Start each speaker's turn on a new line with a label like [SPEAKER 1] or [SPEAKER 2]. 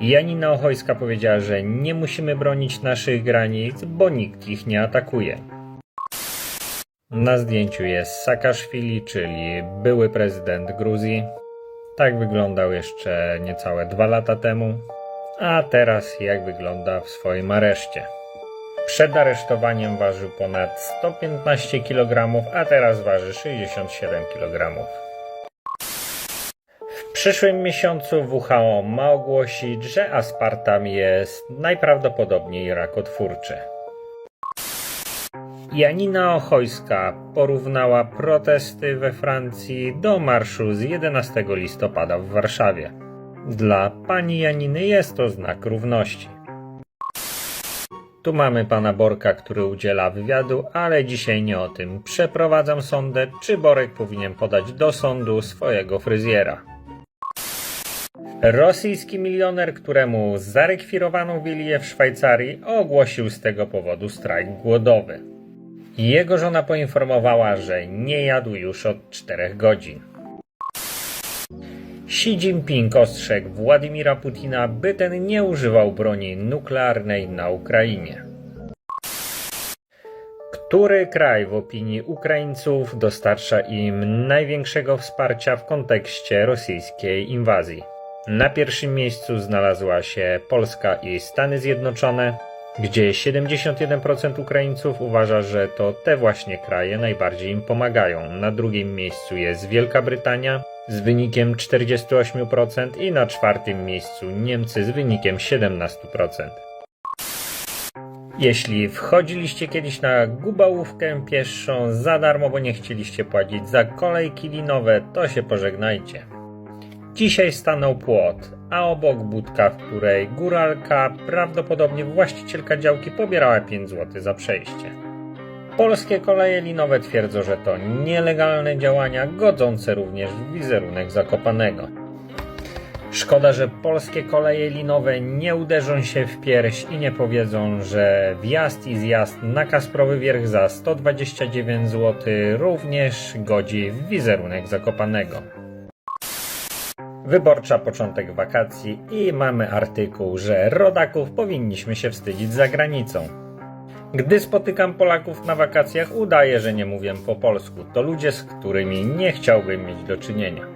[SPEAKER 1] Janina Ochojska powiedziała, że nie musimy bronić naszych granic, bo nikt ich nie atakuje. Na zdjęciu jest Saakaszwili, czyli były prezydent Gruzji. Tak wyglądał jeszcze niecałe dwa lata temu, a teraz jak wygląda w swoim areszcie. Przed aresztowaniem ważył ponad 115 kg, a teraz waży 67 kg. Przyszłym miesiącu WHO ma ogłosić, że aspartam jest najprawdopodobniej rakotwórczy. Janina Ochojska porównała protesty we Francji do marszu z 11 listopada w Warszawie. Dla pani Janiny jest to znak równości. Tu mamy pana Borka, który udziela wywiadu, ale dzisiaj nie o tym. Przeprowadzam sądę, czy Borek powinien podać do sądu swojego fryzjera. Rosyjski milioner, któremu zarekwirowano wilię w Szwajcarii, ogłosił z tego powodu strajk głodowy. Jego żona poinformowała, że nie jadł już od 4 godzin. Xi Jinping ostrzegł Władimira Putina, by ten nie używał broni nuklearnej na Ukrainie. Który kraj w opinii Ukraińców dostarcza im największego wsparcia w kontekście rosyjskiej inwazji? Na pierwszym miejscu znalazła się Polska i Stany Zjednoczone, gdzie 71% Ukraińców uważa, że to te właśnie kraje najbardziej im pomagają. Na drugim miejscu jest Wielka Brytania z wynikiem 48% i na czwartym miejscu Niemcy z wynikiem 17%. Jeśli wchodziliście kiedyś na gubałówkę pieszą za darmo, bo nie chcieliście płacić za kolejki linowe, to się pożegnajcie. Dzisiaj stanął płot, a obok budka, w której góralka, prawdopodobnie właścicielka działki, pobierała 5 zł za przejście. Polskie koleje linowe twierdzą, że to nielegalne działania, godzące również w wizerunek Zakopanego. Szkoda, że polskie koleje linowe nie uderzą się w pierś i nie powiedzą, że wjazd i zjazd na Kasprowy Wierch za 129 zł również godzi w wizerunek Zakopanego. Wyborcza początek wakacji i mamy artykuł, że rodaków powinniśmy się wstydzić za granicą. Gdy spotykam Polaków na wakacjach, udaję, że nie mówię po polsku. To ludzie, z którymi nie chciałbym mieć do czynienia.